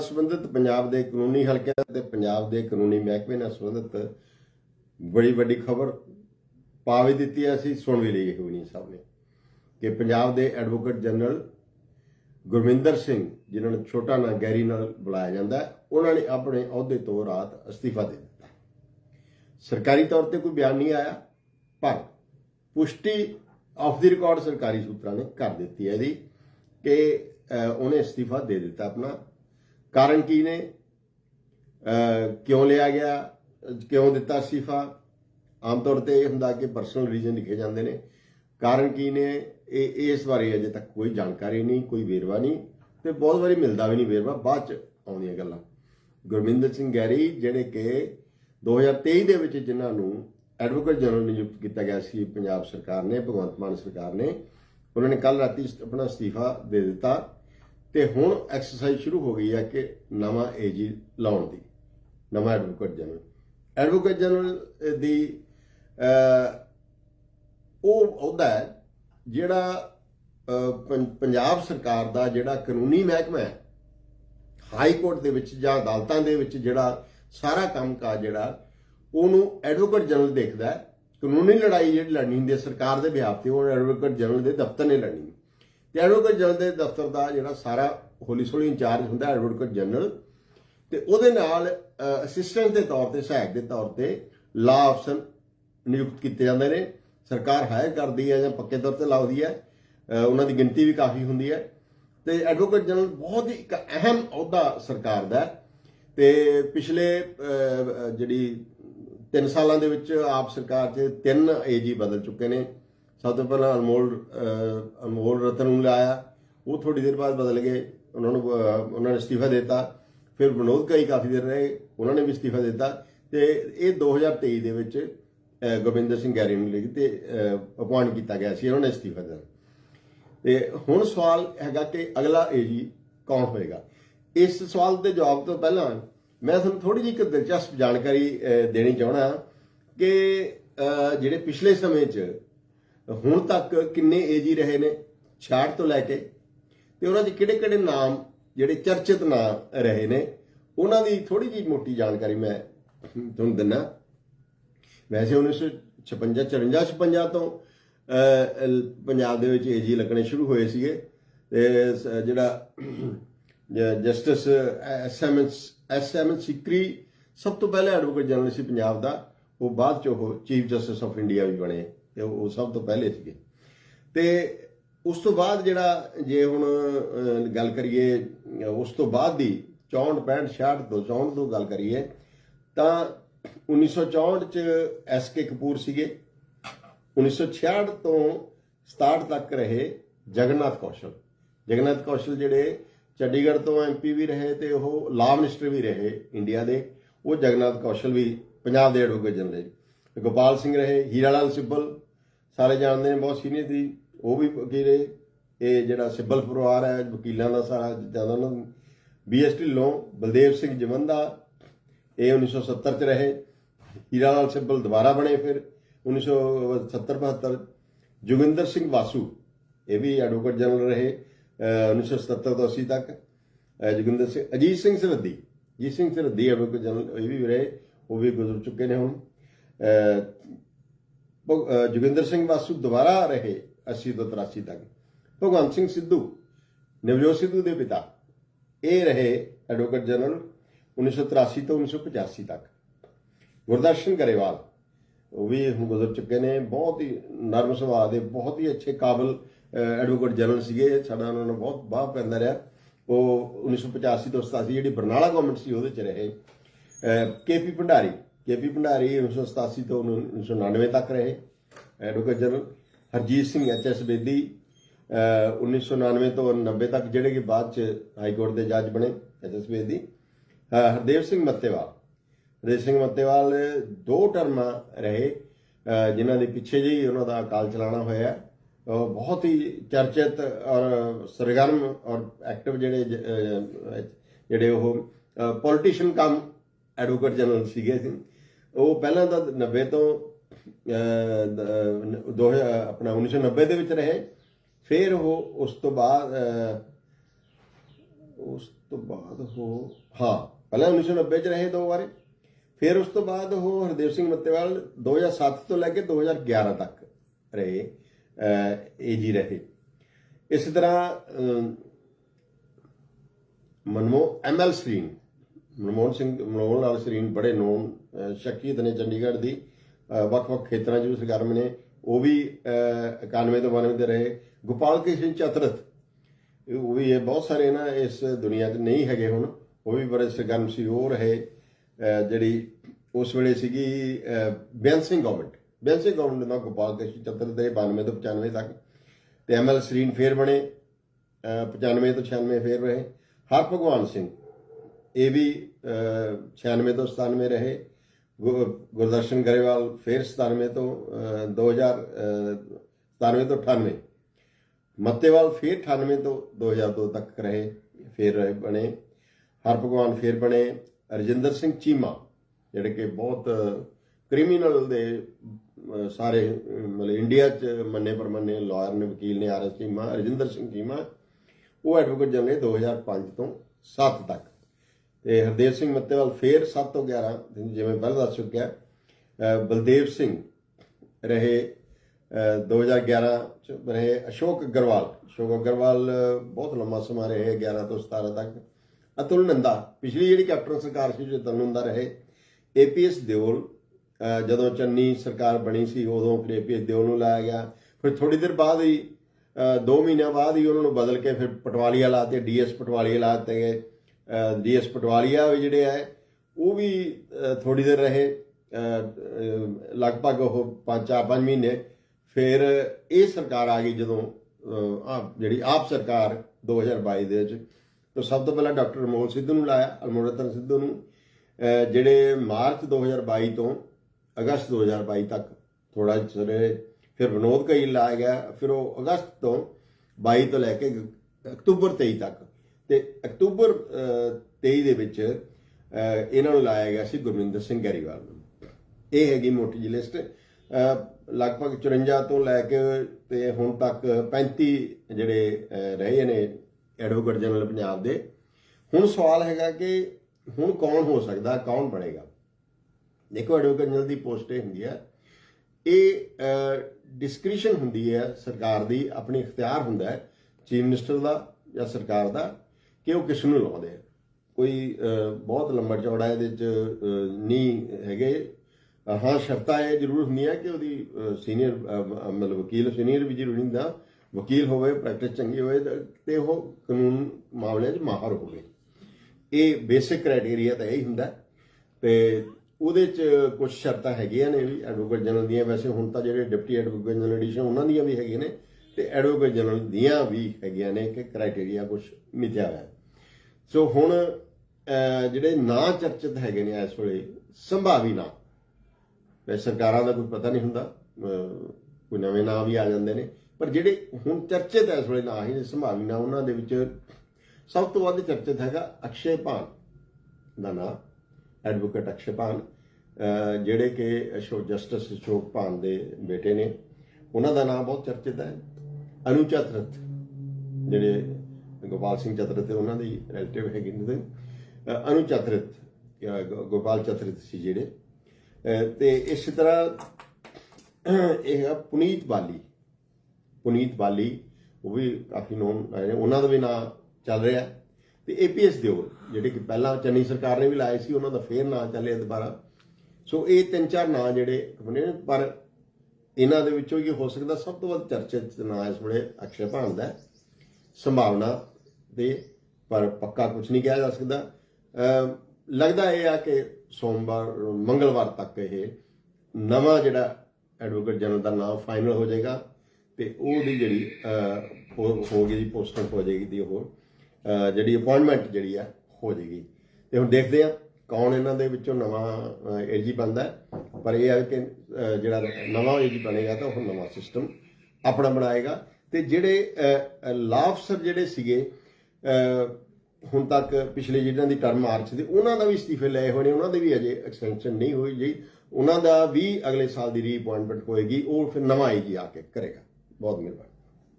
ਸੰਬੰਧਿਤ ਪੰਜਾਬ ਦੇ ਕਾਨੂੰਨੀ ਹਲਕਿਆਂ ਤੇ ਪੰਜਾਬ ਦੇ ਕਾਨੂੰਨੀ ਮਹਿਕਮੇ ਨਾਲ ਸੰਬੰਧਿਤ ਬੜੀ ਵੱਡੀ ਖਬਰ ਪਾ ਵੀ ਦਿੱਤੀ ਹੈ, ਅਸੀਂ ਸੁਣ ਵੀ ਲਈ ਹੋਈ ਨਹੀਂ ਸਭ ਨੇ ਕਿ ਪੰਜਾਬ ਦੇ ਐਡਵੋਕੇਟ ਜਨਰਲ ਗੁਰਵਿੰਦਰ ਸਿੰਘ, ਜਿਨ੍ਹਾਂ ਨੂੰ ਛੋਟਾ ਨਾਂ ਗੈਰੀ ਨਾਲ ਬੁਲਾਇਆ ਜਾਂਦਾ ਉਹਨਾਂ ਨੇ ਆਪਣੇ ਅਹੁਦੇ ਤੋਂ ਰਾਤ ਅਸਤੀਫਾ ਦੇ ਦਿੱਤਾ। ਸਰਕਾਰੀ ਤੌਰ ਤੇ ਕੋਈ ਬਿਆਨ ਨਹੀਂ ਆਇਆ, ਪਰ ਪੁਸ਼ਟੀ ਆਫ ਦੀ ਰਿਕਾਰਡ ਸਰਕਾਰੀ ਸੂਤਰਾਂ ਨੇ ਕਰ ਦਿੱਤੀ ਹੈ ਇਹਦੀ ਕਿ ਉਹਨੇ ਅਸਤੀਫਾ ਦੇ ਦਿੱਤਾ ਆਪਣਾ। ਕਾਰਨ ਕੀ ਨੇ? ਕਿਉਂ ਲਿਆ ਗਿਆ? ਕਿਉਂ ਦਿੱਤਾ ਅਸਤੀਫਾ? ਆਮ ਤੌਰ ਤੇ ਇਹ ਹੁੰਦਾ ਕਿ ਪਰਸਨਲ ਰੀਜ਼ਨ ਲਿਖੇ ਜਾਂਦੇ ਨੇ। ਕਾਰਨ ਕੀ ਨੇ? ਇਹ ਇਸ ਬਾਰੇ ਅਜੇ ਤੱਕ ਕੋਈ ਜਾਣਕਾਰੀ ਨਹੀਂ, ਕੋਈ ਵੇਰਵਾ ਨਹੀਂ ਤੇ ਬਹੁਤ ਵਾਰੀ ਮਿਲਦਾ ਵੀ ਨਹੀਂ ਵੇਰਵਾ, ਬਾਅਦ ਚ ਆਉਂਦੀਆਂ ਗੱਲਾਂ। ਗੁਰਮਿੰਦਰ ਸਿੰਘ ਗੈਰੀ ਜਿਹੜੇ ਕਿ 2023 ਦੇ ਵਿੱਚ ਜਿਨ੍ਹਾਂ ਨੂੰ ਐਡਵੋਕੇਟ ਜਨਰਲ ਨਿਯੁਕਤ ਕੀਤਾ ਗਿਆ ਸੀ, ਪੰਜਾਬ ਸਰਕਾਰ ਨੇ, ਭਗਵੰਤ ਮਾਨ ਸਰਕਾਰ ਨੇ, ਉਹਨਾਂ ਨੇ ਕੱਲ ਰਾਤੀ ਆਪਣਾ ਅਸਤੀਫਾ ਦੇ ਦਿੱਤਾ। ਤੇ ਹੁਣ ਐਕਸਰਸਾਈਜ਼ ਸ਼ੁਰੂ ਹੋ ਗਈ ਹੈ ਕਿ ਨਵਾਂ ਏਜੀ ਲਾਉਣ ਦੀ, ਨਵਾਂ ਐਡਵੋਕੇਟ ਜਨਰਲ ਐਡਵੋਕੇਟ ਜਨਰਲ ਦੀ ਉਹ ਅਹੁਦਾ ਹੈ ਜਿਹੜਾ ਪੰ- ਪੰਜਾਬ ਸਰਕਾਰ ਦਾ ਜਿਹੜਾ ਕਾਨੂੰਨੀ ਮਹਿਕਮਾ ਹੈ ਹਾਈ ਕੋਰਟ ਦੇ ਵਿੱਚ ਜਾਂ ਅਦਾਲਤਾਂ ਦੇ ਵਿੱਚ ਜਿਹੜਾ ਸਾਰਾ ਕੰਮਕਾਜ ਜਿਹੜਾ, ਉਹਨੂੰ ਐਡਵੋਕੇਟ ਜਨਰਲ ਦੇਖਦਾ ਹੈ। ਕਾਨੂੰਨੀ ਲੜਾਈ ਜਿਹੜੀ ਲੜਨੀ ਹੁੰਦੀ ਹੈ ਸਰਕਾਰ ਦੇ ਬਿਹਾਫ ਤੇ, ਉਹ ਐਡਵੋਕੇਟ ਜਨਰਲ ਦੇ ਦਫ਼ਤਰ ਨੇ ਲੜਨੀ। ਤੇ ਐਡਵੋਕੇਟ ਜਨਰਲ ਦੇ ਦਫ਼ਤਰ ਦਾ ਜਿਹੜਾ ਸਾਰਾ ਹੌਲੀ ਹੌਲੀ ਇੰਚਾਰਜ ਹੁੰਦਾ ਐਡਵੋਕੇਟ ਜਨਰਲ ਤੇ ਉਹਦੇ ਨਾਲ ਅਸਿਸਟੈਂਟ ਦੇ ਤੌਰ ਤੇ, ਸਹਾਇਕ ਦੇ ਤੌਰ ਤੇ ਲਾ ਅਫਸਰ ਨਿਯੁਕਤ ਕੀਤੇ ਜਾਂਦੇ ਨੇ। ਸਰਕਾਰ ਹਾਇਰ ਕਰਦੀ ਹੈ ਜਾਂ ਪੱਕੇ ਤੌਰ ਤੇ ਲਾਉਂਦੀ ਹੈ। ਉਹਨਾਂ ਦੀ ਗਿਣਤੀ ਵੀ ਕਾਫੀ ਹੁੰਦੀ ਹੈ। ਤੇ ਐਡਵੋਕੇਟ ਜਨਰਲ ਬਹੁਤ ਹੀ ਇੱਕ ਅਹਿਮ ਅਹੁਦਾ ਸਰਕਾਰ ਦਾ ਹੈ। ਤੇ ਪਿਛਲੇ ਜਿਹੜੀ 3 ਸਾਲਾਂ ਦੇ ਵਿੱਚ ਆਪ ਸਰਕਾਰ 'ਚ ਤਿੰਨ ਏਜੀ ਬਦਲ ਚੁੱਕੇ ਨੇ। ਸਭ ਤੋਂ ਪਹਿਲਾਂ ਅਨਮੋਲ ਅਨਮੋਲ ਰਤਨ ਨੂੰ ਲਾਇਆ ਉਹ ਥੋੜੀ ਦੇਰ ਬਾਅਦ ਬਦਲ ਗਏ। ਉਹਨਾਂ ਨੂੰ ਉਹਨਾਂ ਨੇ ਅਸਤੀਫਾ ਦਿੱਤਾ। ਫਿਰ ਵਿਨੋਦ ਕਈ ਕਾਫੀ ਦੇਰ ਰਹੇ। ਉਹਨਾਂ ਨੇ ਵੀ ਅਸਤੀਫਾ ਦਿੱਤਾ। ਤੇ ਇਹ 2023 ਦੇ ਵਿੱਚ ਗੋਬਿੰਦਰ ਸਿੰਘ ਗੈਰੀ ਨੂੰ ਲਈ ਤੇ ਅਪਾਇੰਟ ਕੀਤਾ ਗਿਆ ਸੀ। ਉਹਨਾਂ ਨੇ ਅਸਤੀਫਾ ਦੇ ਦਿੱਤਾ। ਤੇ ਹੁਣ ਸਵਾਲ ਹੈਗਾ ਕਿ ਅਗਲਾ ਏਜੀ ਕੌਣ ਹੋਏਗਾ? ਇਸ ਸਵਾਲ ਦੇ ਜਵਾਬ ਤੋਂ ਪਹਿਲਾਂ ਮੈਂ ਤੁਹਾਨੂੰ ਥੋੜੀ ਜਿਹੀ ਇੱਕ ਦਿਲਚਸਪ ਜਾਣਕਾਰੀ ਦੇਣੀ ਚਾਹਣਾ ਕਿ ਜਿਹੜੇ ਪਿਛਲੇ ਸਮੇਂ 'ਚ ਹੁਣ ਤੱਕ ਕਿੰਨੇ ਏਜੀ ਰਹੇ ਨੇ? 66 ਤੋਂ ਲੈ ਕੇ। ਤੇ ਉਹਨਾਂ ਦੇ ਕਿਹੜੇ ਕਿਹੜੇ ਨਾਮ ਜਿਹੜੇ ਚਰਚਿਤ ਨਾਮ ਰਹੇ ਨੇ? ਉਹਨਾਂ ਦੀ ਥੋੜੀ ਜਿਹੀ ਮੋਟੀ ਜਾਣਕਾਰੀ ਮੈਂ ਤੁਹਾਨੂੰ ਦਿੰਨਾ ਵੈਸੇ 1956 54 56 ਤੋਂ ਅਹ, ਅਲ- ਪੰਜਾਬ ਦੇ ਵਿੱਚ ਏਜੀ ਲੱਗਣੇ ਸ਼ੁਰੂ ਹੋਏ ਸੀਗੇ। ਤੇ ਜਿਹੜਾ ਜਸਟਿਸ ਐਸਐਮਐਸ ਐਸਐਮਐਸ ਸਿਕਰੀ ਸਭ ਤੋਂ ਪਹਿਲੇ ਐਡਵੋਕੇਟ ਜਨਰਲ ਸੀ ਪੰਜਾਬ ਦਾ। ਉਹ ਬਾਅਦ ਚ ਉਹ ਚੀਫ ਜਸਟਿਸ ਆਫ ਇੰਡੀਆ ਵੀ ਬਣੇ। ਤੇ ਉਹ ਸਭ ਤੋਂ ਪਹਿਲੇ ਸੀਗੇ। ਤੇ ਉਸ ਤੋਂ ਬਾਅਦ ਜਿਹੜਾ ਜੇ ਹੁਣ ਗੱਲ ਕਰੀਏ, ਉਸ ਤੋਂ ਬਾਅਦ ਦੀ 64 65 66 ਤੋਂ 64 ਤੋਂ ਗੱਲ ਕਰੀਏ, ਤਾਂ 1964 ਚ ਐਸ ਕੇ ਕਪੂਰ ਸੀਗੇ। 1966 ਤੋਂ 67 ਤੱਕ ਰਹੇ ਜਗਨਨਾਥ ਕੌਸ਼ਲ। ਜਗਨਨਾਥ ਕੌਸ਼ਲ ਜਿਹੜੇ ਚੰਡੀਗੜ੍ਹ ਤੋਂ ਐਮਪੀ ਵੀ ਰਹੇ ਤੇ ਉਹ ਲਾ ਮਿਨਿਸਟਰ ਵੀ ਰਹੇ ਇੰਡੀਆ ਦੇ। ਉਹ ਜਗਨਨਾਥ ਕੌਸ਼ਲ ਵੀ ਪੰਜਾਬ ਦੇ ਐਡਵੋਕੇਟ ਜਨਰਲ ਗੋਪਾਲ ਸਿੰਘ ਰਹੇ ਹੀਰਾ ਲਾਲ ਸਿੱਬਲ ਸਾਰੇ ਜਾਣਦੇ ਨੇ, ਬਹੁਤ ਸੀਨੀਅਰ ਦੀ ਉਹ ਵੀ ਵਕੀਲ ਰਹੇ। ਇਹ ਜਿਹੜਾ ਸਿੱਬਲ ਪਰਿਵਾਰ ਹੈ, ਵਕੀਲਾਂ ਦਾ ਸਾਰਾ ਜ਼ਿਆਦਾ ਉਹਨਾਂ ਬੀਐਸਟੀ ਢਿੱਲੋਂ ਬਲਦੇਵ ਸਿੰਘ ਜਵੰਦਾ, ਇਹ 1970 ਚ ਰਹੇ। ਹੀਰਾ ਲਾਲ ਸਿੱਬਲ ਦੁਬਾਰਾ ਬਣੇ ਫਿਰ 1970 72 ਜੋਗਿੰਦਰ ਸਿੰਘ ਵਾਸੂ, ਇਹ ਵੀ ਐਡਵੋਕੇਟ ਜਨਰਲ ਰਹੇ, ਅਹ 1977 ਤੋਂ 80 ਤੱਕ। ਅਹ ਜੋਗਿੰਦਰ ਸਿੰਘ, ਅਜੀਤ ਸਿੰਘ ਸਰਹੱਦੀ, ਅਜੀਤ ਸਿੰਘ ਸਰਹੱਦੀ ਐਡਵੋਕੇਟ ਜਨਰਲ ਇਹ ਵੀ ਰਹੇ। ਉਹ ਵੀ ਗੁਜ਼ਰ ਚੁੱਕੇ ਨੇ ਹੁਣ। ਜੋਗਿੰਦਰ ਸਿੰਘ ਵਾਸੂ ਦੁਬਾਰਾ ਰਹੇ 80 ਤੋਂ 83 ਤੱਕ। ਭਗਵੰਤ ਸਿੰਘ ਸਿੱਧੂ, ਨਵਜੋਤ ਸਿੱਧੂ ਦੇ ਪਿਤਾ। ਇਹ ਰਹੇ ਐਡਵੋਕੇਟ ਜਨਰਲ 1983 ਤੋਂ 1985 ਤੱਕ। ਗੁਰਦਰਸ਼ਨ ਗਰੇਵਾਲ, ਉਹ ਵੀ ਹੁਣ ਗੁਜ਼ਰ ਚੁੱਕੇ ਨੇ। ਬਹੁਤ ਹੀ ਨਰਮ ਸੁਭਾਅ ਦੇ, ਬਹੁਤ ਹੀ ਅੱਛੇ ਕਾਬਲ ਐਡਵੋਕੇਟ ਜਨਰਲ ਸੀਗੇ। ਸਾਡਾ ਉਹਨਾਂ ਨੂੰ ਬਹੁਤ ਬਾਹ ਪੈਂਦਾ ਰਿਹਾ। ਉਹ 1985 ਤੋਂ 87 ਜਿਹੜੀ ਬਰਨਾਲਾ ਗਵਰਨਮੈਂਟ ਸੀ, ਉਹਦੇ ਚ ਰਹੇ। ਕੇਪੀ ਭੰਡਾਰੀ ਕੇਪੀ ਭੰਡਾਰੀ 1987 ਤੋਂ 1999 ਤੱਕ ਰਹੇ advocate general Harjit Singh HS Bedi, ਅਹ 1999 ਤੋਂ 90 ਤੱਕ ਜਿਹੜੇ ਕਿ ਬਾਅਦ ਚ ਹਾਈ ਕੋਰਟ ਦੇ ਜੱਜ ਬਣੇ ਐਚਐਸ ਬੇਦੀ ਹਰਦੇਵ ਸਿੰਘ ਮੱਤੇਵਾਲ। ਹਰਦੇਵ ਸਿੰਘ ਮੱਤੇਵਾਲ ਦੋ ਟਰਮਾਂ ਰਹੇ ਜਿਨ੍ਹਾਂ ਦੇ ਪਿੱਛੇ ਜਿਹੀ ਉਹਨਾਂ ਦਾ ਕਾਲ ਚਲਾਣਾ ਹੋਇਆ। ਬਹੁਤ ਹੀ ਚਰਚਿਤ ਔਰ ਸਰਗਰਮ ਔਰ ਐਕਟਿਵ ਜਿਹੜੇ ਜਿਹੜੇ ਉਹ ਪੋਲੀਟੀਸ਼ੀਅਨ ਕੰਮ ਐਡਵੋਕੇਟ ਜਨਰਲ ਸੀਗੇ। ਸੀ ਉਹ ਪਹਿਲਾਂ ਤਾਂ 90 ਤੋਂ ਅਹ, ਦ- ਦੋ ਹਜ਼ਾਰ- ਆਪਣਾ 1990 ਦੇ ਵਿੱਚ ਰਹੇ। ਫਿਰ ਉਹ ਉਸ ਤੋਂ ਬਾਅਦ ਉਸ ਤੋਂ ਬਾਅਦ ਉਹ ਹਾਂ ਪਹਿਲਾਂ 1990 ਚ ਰਹੇ ਦੋ ਵਾਰੇ। ਫਿਰ ਉਸ ਤੋਂ ਬਾਅਦ ਉਹ ਹਰਦੇਵ ਸਿੰਘ ਮੱਤੇਵਾਲ 2007 ਤੋਂ ਲੈ ਕੇ 2011 ਤੱਕ ਰਹੇ ਏਜੀ ਰਹੇ। ਇਸ ਤਰ੍ਹਾਂ ਅਮ, ਮਨਮੋ ਐਮਐਲ ਸਰੀਨ ਮਨਮੋਹਨ ਸਿੰਘ ਮਨਮੋਹਨ ਲਾਲ ਸਰੀਨ ਬੜੇ ਨੋਨ ਅਹ, ਸ਼ਖਸੀਅਤ ਨੇ ਚੰਡੀਗੜ੍ਹ ਦੀ ਵੱਖ-ਵੱਖ ਖੇਤਰਾਂ 'ਚ ਵੀ ਸਰਗਰਮ ਨੇ। ਉਹ ਵੀ ਅਹ, 91 ਤੋਂ 92 ਦੇ ਰਹੇ। ਗੋਪਾਲ ਕ੍ਰਿਸ਼ਨ ਚਤਰਥ ਉਹ ਵੀ ਇਹ ਬਹੁਤ ਸਾਰੇ ਨਾ ਇਸ ਦੁਨੀਆ 'ਚ ਨਹੀਂ ਹੈਗੇ ਹੁਣ। ਉਹ ਵੀ ਬੜੇ ਸਰਗਰਮ ਸੀ ਉਹ ਰਹੇ ਜਿਹੜੀ ਉਸ ਵੇਲੇ ਸੀਗੀ ਅਹ, ਬੇਅੰਤ ਸਿੰਘ ਗਵਰਨਮੈਂਟ ਬੇਅੰਤ ਸਿੰਘ ਗਵਰਨਮੈਂਟ ਦਾ ਗੋਪਾਲ ਕ੍ਰਿਸ਼ਨ ਚਤਰਥ ਦੇ 92 ਤੋਂ 95 ਤੱਕ। ਤੇ ਐਮਐਲ ਸਰੀਨ ਫੇਰ ਬਣੇ। ਅਹ 95 ਤੋਂ 96 ਫੇਰ ਰਹੇ। ਹਰ ਭਗਵਾਨ ਸਿੰਘ ਇਹ ਵੀ ਅਹ, 96 ਤੋਂ 97 ਰਹੇ। ਗੁ- ਗੁਰਦਰਸ਼ਨ ਗਰੇਵਾਲ ਫਿਰ 97 ਤੋਂ ਅਹ, 2000 ਅਹ, 97 ਤੋਂ 98 ਮੱਤੇਵਾਲ ਫਿਰ 98 ਤੋਂ 2002 ਤੱਕ ਰਹੇ ਫਿਰ ਰਹੇ ਬਣੇ। ਹਰ ਭਗਵਾਨ ਫਿਰ ਬਣੇ। ਰਜਿੰਦਰ ਸਿੰਘ ਚੀਮਾ ਜਿਹੜੇ ਕਿ ਬਹੁਤ ਕ੍ਰਿਮੀਨਲ ਦੇ ਸਾਰੇ ਮਤਲਬ ਇੰਡੀਆ 'ਚ ਮੰਨੇ ਪਰਮੰਨੇ ਲਾਇਰ ਨੇ ਵਕੀਲ ਨੇ ਆਰਐਸ ਚੀਮਾ ਰਜਿੰਦਰ ਸਿੰਘ ਚੀਮਾ ਉਹ ਐਡਵੋਕੇਟ ਜਨਰਲ 2005 ਤੋਂ 7 ਤੱਕ। ਤੇ ਹਰਦੇਵ ਸਿੰਘ ਮੱਤੇਵਾਲ ਫੇਰ 7 ਤੋਂ 11 ਜਿਵੇਂ ਪਹਿਲਾਂ ਦੱਸ ਚੁੱਕਿਆ। ਬਲਦੇਵ ਸਿੰਘ ਰਹੇ ਅਹ, 2011 ਚ ਰਹੇ ਅਸ਼ੋਕ ਅਗਰਵਾਲ। ਅਸ਼ੋਕ ਅਗਰਵਾਲ ਬਹੁਤ ਲੰਮਾ ਸਮਾਂ ਰਹੇ 11 ਤੋਂ 17 ਤੱਕ। ਅਤੁਲ ਨੰਦਾ ਪਿਛਲੀ ਜਿਹੜੀ ਕੈਪਟਨ ਸਰਕਾਰ ਸੀ ਜੋ ਅਤੁਲ ਨੰਦਾ ਰਹੇ ਏਪੀਐਸ ਦਿਓਲ ਜਦੋਂ ਚੰਨੀ ਸਰਕਾਰ ਬਣੀ ਸੀ ਉਦੋਂ ਫਿਰ ਏਪੀਐਸ ਦਿਓਲ ਨੂੰ ਲਾਇਆ ਗਿਆ। ਫਿਰ ਥੋੜੀ ਦੇਰ ਬਾਅਦ ਹੀ 2 ਮਹੀਨਿਆਂ ਬਾਅਦ ਹੀ ਉਹਨਾਂ ਨੂੰ ਬਦਲ ਕੇ ਫਿਰ ਪਟਵਾਲੀਆ ਲਾਤੇ ਡੀਐਸ ਪਟਵਾਲੀਆ ਲਾਤੇ ਗਏ। ਡੀਐਸ ਪਟਵਾਲੀਆ ਵੀ ਜਿਹੜੇ ਹੈ ਉਹ ਵੀ ਥੋੜੀ ਦੇਰ ਰਹੇ ਲਗਭਗ ਉਹ 5-4-5 ਮਹੀਨੇ। ਫਿਰ ਇਹ ਸਰਕਾਰ ਆ ਗਈ ਜਦੋਂ ਆਪ, ਜਿਹੜੀ ਆਪ ਸਰਕਾਰ 2022 ਦੇ ਵਿੱਚ, ਤਾਂ ਸਭ ਤੋਂ ਪਹਿਲਾਂ ਡਾਕਟਰ ਅਮੋਲ ਸਿੱਧੂ ਨੂੰ ਲਾਇਆ ਅਮੋਲ ਰਤਨ ਸਿੱਧੂ ਨੂੰ। ਜਿਹੜੇ ਮਾਰਚ 2022 ਤੋਂ ਅਗਸਤ 2022 ਤੱਕ ਥੋੜਾ ਚਿਰ ਫਿਰ ਵਿਨੋਦ ਕਈ ਲਾਇਆ ਗਿਆ, ਫਿਰ ਉਹ ਅਗਸਤ ਤੋਂ 22 ਤੋਂ ਲੈ ਕੇ ਅਕਤੂਬਰ 23 ਤੱਕ। ਤੇ ਅਕਤੂਬਰ ਅਹ, 23 ਦੇ ਵਿੱਚ ਇਹਨਾਂ ਨੂੰ ਲਾਇਆ ਗਿਆ ਸੀ ਗੁਰਮਿੰਦਰ ਸਿੰਘ ਗੈਰੀਵਾਲ ਨੂੰ। ਇਹ ਹੈਗੀ ਮੋਟੀ ਜਿਹੀ ਲਿਸਟ। ਲਗਭਗ 54 ਤੋਂ ਲੈ ਕੇ ਤੇ ਹੁਣ ਤੱਕ 35 ਜਿਹੜੇ ਰਹੇ ਨੇ ਐਡਵੋਕੇਟ ਜਨਰਲ ਪੰਜਾਬ ਦੇ। ਹੁਣ ਸਵਾਲ ਹੈਗਾ ਕਿ ਹੁਣ ਕੌਣ ਹੋ ਸਕਦਾ ਕੌਣ ਬਣੇਗਾ? ਦੇਖੋ ਐਡਵੋਕੇਟ ਜਨਰਲ ਦੀ ਪੋਸਟ ਇਹ ਹੁੰਦੀ ਹੈ। ਇਹ ਡਿਸਕ੍ਰਿਸ਼ਨ ਹੁੰਦੀ ਹੈ ਸਰਕਾਰ ਦੀ ਆਪਣੀ ਇਖਤਿਆਰ ਹੁੰਦਾ ਹੈ ਚੀਫ ਮਿਨਿਸਟਰ ਦਾ ਜਾਂ ਸਰਕਾਰ ਦਾ। ਕਿ ਉਹ ਕਿਸ ਨੂੰ ਲਾਉਂਦੇ ਆ? ਕੋਈ ਬਹੁਤ ਲੰਬਾ ਚੌੜਾ ਇਹਦੇ ਚ ਨਹੀਂ ਹੈਗੇ। ਹਾਂ, ਸ਼ਰਤਾਂ ਇਹ ਜ਼ਰੂਰ ਹੁੰਦੀਆਂ ਕਿ ਉਹਦੀ ਸੀਨੀਅਰ ਮਤਲਬ ਵਕੀਲ, ਸੀਨੀਅਰ ਵੀ ਜ਼ਰੂਰੀ ਹੁੰਦਾ। ਵਕੀਲ ਹੋਵੇ, ਪ੍ਰੈਕਟਿਸ ਚੰਗੀ ਹੋਵੇ, ਤੇ- ਉਹ ਕਾਨੂੰਨ ਮਾਮਲਿਆਂ 'ਚ ਮਾਹਰ ਹੋਵੇ। ਇਹ ਬੇਸਿਕ ਕ੍ਰਾਈਟੇਰੀਆ ਤਾਂ ਇਹੀ ਹੁੰਦਾ। ਹੈ। ਤੇ ਉਹਦੇ ਚ ਕੁਝ ਸ਼ਰਤਾਂ ਹੈਗੀਆਂ ਨੇ ਵੀ ਐਡਵੋਕੇਟ ਜਨਰਲ ਦੀਆਂ। ਵੈਸੇ ਹੁਣ ਤਾਂ ਜਿਹੜੇ ਡਿਪਟੀ ਐਡਵੋਕੇਟ ਜਨਰਲ ਐਡੀਸ਼ਨ ਉਹਨਾਂ ਦੀਆਂ ਵੀ ਹੈਗੀਆਂ ਨੇ, ਤੇ ਐਡਵੋਕੇਟ ਜਨਰਲ ਦੀਆਂ ਵੀ ਹੈਗੀਆਂ ਨੇ ਕਿ ਕ੍ਰਾਈਟੇਰੀਆ ਕੁਝ ਮਿਥਿਆ ਹੋਇਆ। ਸੋ ਹੁਣ ਜਿਹੜੇ ਨਾਂ ਚਰਚਿਤ ਹੈਗੇ ਨੇ ਇਸ ਵੇਲੇ, ਸੰਭਾਵੀ ਨਾਂ। ਵੈਸੇ ਸਰਕਾਰਾਂ ਦਾ ਕੋਈ ਪਤਾ ਨਹੀਂ ਹੁੰਦਾ ਕੋਈ ਨਵੇਂ ਨਾਂ ਵੀ ਆ ਜਾਂਦੇ ਨੇ, ਪਰ ਜਿਹੜੇ ਹੁਣ ਚਰਚਿਤ ਇਸ ਵੇਲੇ ਨਾਂ ਹੀ ਸੰਭਾਵੀ ਨਾਂ, ਉਹਨਾਂ ਦੇ ਵਿੱਚ ਸਭ ਤੋਂ ਵੱਧ ਚਰਚਿਤ ਹੈਗਾ ਅਕਸ਼ੇ ਭਾਨ ਦਾ ਨਾਂ ਐਡਵੋਕੇਟ ਅਕਸ਼ੇ ਭਾਨ ਜਿਹੜੇ ਕਿ ਅਸ਼ੋਕ ਜਸਟਿਸ ਅਸ਼ੋਕ ਭਾਨ ਦੇ ਬੇਟੇ ਨੇ, ਉਹਨਾਂ ਦਾ ਨਾਮ ਬਹੁਤ ਚਰਚਿਤ ਹੈ। ਅਨੁਚਾ ਚਤਰਥ ਜਿਹੜੇ ਗੋਪਾਲ ਸਿੰਘ ਚਤਰਥ ਉਹਨਾਂ ਦੀ ਰਿਲੇਟਿਵ ਹੈਗੇ ਨੇ ਅਹ, ਅਨੂ ਚਤਰਥ ਗੋ- ਗੋਪਾਲ ਚਤਰਥ ਸੀ ਜਿਹੜੇ ਅਹ, ਤੇ ਇਸ ਤਰ੍ਹਾਂ ਇਹ ਹੈਗਾ ਪੁਨੀਤ ਬਾਲੀ ਪੁਨੀਤ ਬਾਲੀ ਉਹ ਵੀ ਕਾਫੀ ਨੋਨ ਨੇ ਉਹਨਾਂ ਦਾ ਵੀ ਨਾਂ ਚੱਲ ਰਿਹਾ ਹੈ। ਤੇ ਏਪੀਐਸ ਦਿਓਲ ਜਿਹੜੇ ਕਿ ਪਹਿਲਾਂ ਚੰਨੀ ਸਰਕਾਰ ਨੇ ਵੀ ਲਾਏ ਸੀ ਉਹਨਾਂ ਦਾ ਫੇਰ ਨਾਂ ਚੱਲਿਆ ਦੁਬਾਰਾ ਸੋ ਇਹ ਤਿੰਨ ਚਾਰ ਨਾਂ ਜਿਹੜੇ ਬਣੇ ਨੇ ਪਰ ਇਹਨਾਂ ਦੇ ਵਿੱਚੋਂ ਕੀ ਹੋ ਸਕਦਾ ਸਭ ਤੋਂ ਵੱਧ ਚਰਚਿਤ ਨਾਂ ਇਸ ਵੇਲੇ ਅਕਸ਼ੇ ਭਾਨ ਦਾ ਹੈ। ਸੰਭਾਵਨਾ ਦੇ, ਪਰ ਪੱਕਾ ਕੁਝ ਨਹੀਂ ਕਿਹਾ ਜਾ ਸਕਦਾ। ਲੱਗਦਾ ਇਹ ਆ ਕਿ ਸੋਮਵਾਰ, ਮੰਗਲਵਾਰ ਤੱਕ ਇਹ ਨਵਾਂ ਜਿਹੜਾ ਐਡਵੋਕੇਟ ਜਨਰਲ ਦਾ ਨਾਮ ਫਾਈਨਲ ਹੋ ਜਾਏਗਾ ਤੇ ਉਹਦੀ ਜਿਹੜੀ ਹੋ ਗਈ ਦੀ ਪੋਸਟਿੰਗ ਹੋ ਜਾਏਗੀ ਦੀ ਉਹ ਜਿਹੜੀ ਅਪਾਇੰਟਮੈਂਟ ਜਿਹੜੀ ਆ, ਹੋ ਜਾਏਗੀ। ਤੇ ਹੁਣ ਦੇਖਦੇ ਆ ਕੌਣ ਇਹਨਾਂ ਦੇ ਵਿੱਚੋਂ ਨਵਾਂ ਏਜੀ ਬਣਦਾ ਪਰ ਇਹ ਆ ਕਿ ਜਿਹੜਾ ਨਵਾਂ ਏਜੀ ਬਣੇਗਾ ਤਾਂ ਉਹ ਨਵਾਂ ਸਿਸਟਮ ਆਪਣਾ ਬਣਾਏਗਾ। ਤੇ ਜਿਹੜੇ ਲਾਅ ਅਫਸਰ ਜਿਹੜੇ ਸੀਗੇ ਹੁਣ ਤੱਕ ਪਿਛਲੇ ਜਿਹਨਾਂ ਦੀ ਟਰਮ ਮਾਰਚ ਦੀ, ਉਹਨਾਂ ਦਾ ਵੀ ਅਸਤੀਫੇ ਲਏ ਹੋਏ ਨੇ, ਉਹਨਾਂ ਦੇ ਵੀ ਅਜੇ ਐਕਸਟੈਂਸ਼ਨ ਨਹੀਂ ਹੋਈ ਜੀ। ਉਹਨਾਂ ਦਾ ਵੀ ਅਗਲੇ ਸਾਲ ਦੀ ਰੀਅਪਾਇੰਟਮੈਂਟ ਹੋਏਗੀ, ਉਹ ਫਿਰ ਨਵਾਂ ਏਜੀ ਆ ਕੇ ਕਰੇਗਾ। ਬਹੁਤ ਮਿਹਰਬਾਨੀ।